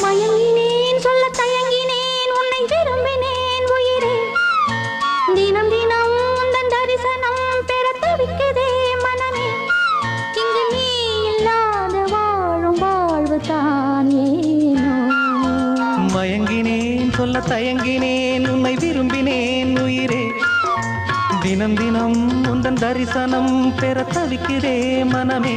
மயங்கினேன் சொல்ல தயங்கினேன் உன்னை விரும்பினேன் உயிரே. தினம் தினம் உந்தன் தரிசனம் பெற தவிக்குதே மனமே. இங்கு நீ இல்லாத வாழும் வாழ்வு தான் மயங்கினேன் சொல்ல தயங்கினேன் உன்னை விரும்பினேன் உயிரே. தினம் தினம் உந்தன் தரிசனம் பெற தவிக்கிறே மனமே.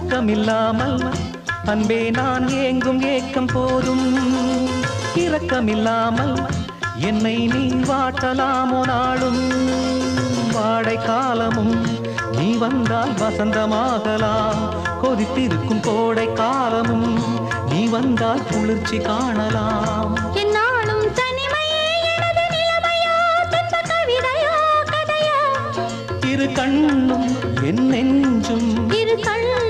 உறக்கமில்லாமல் அன்பே நான் ஏங்கும் ஏக்கம் போதும். இரக்கமில்லாமல் என்னை நீ வாட்டலாமோ நாளும். வாடை காலமும் நீ வந்தால் வசந்தமாகலாம். கொதித்திருக்கும் கோடை காலமும் நீ வந்தால் குளிர்ச்சி காணலாம். இரு கண்ணும் என் நெஞ்சும் இரு கண்ணும்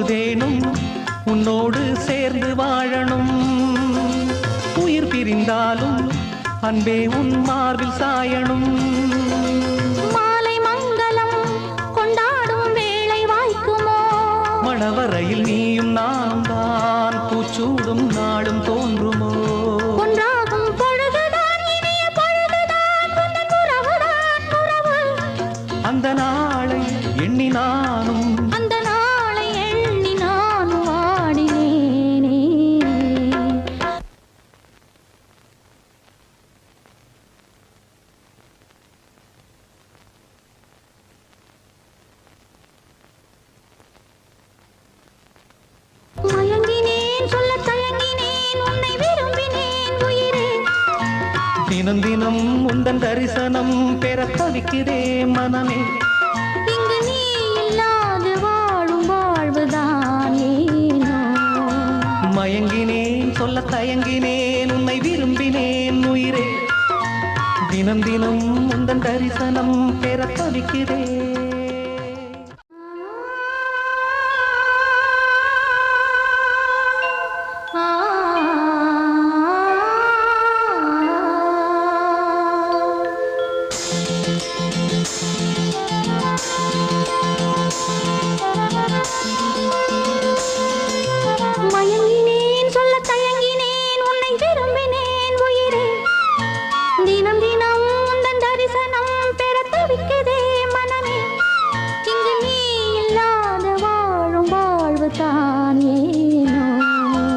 பொழுதேனும் உன்னோடு சேர்ந்து வாழணும். உயிர் பிரிந்தாலும் அன்பே உன் மார்பில் சாயணும். மாலை மங்களம் கொண்டாடும் வேளை வாய்க்குமோ? மணவரையில் நீயும் நானும் தான் பூச்சூடும் நாடும் தோன்றுமோ? அந்த நாளை எண்ணி நானும் தினம் தினம் உந்தன் தரிசனம் பெற தவிக்கிறே மனமே. இங்கு நீ இல்லாது வாழும் வாழ்வுதான் ஏனோ மயங்கினேன் சொல்ல தயங்கினேன் உன்னை விரும்பினேன் உயிரே. தினம் தினம் உந்தன் தரிசனம் பெற தவிக்கிறேன் sayang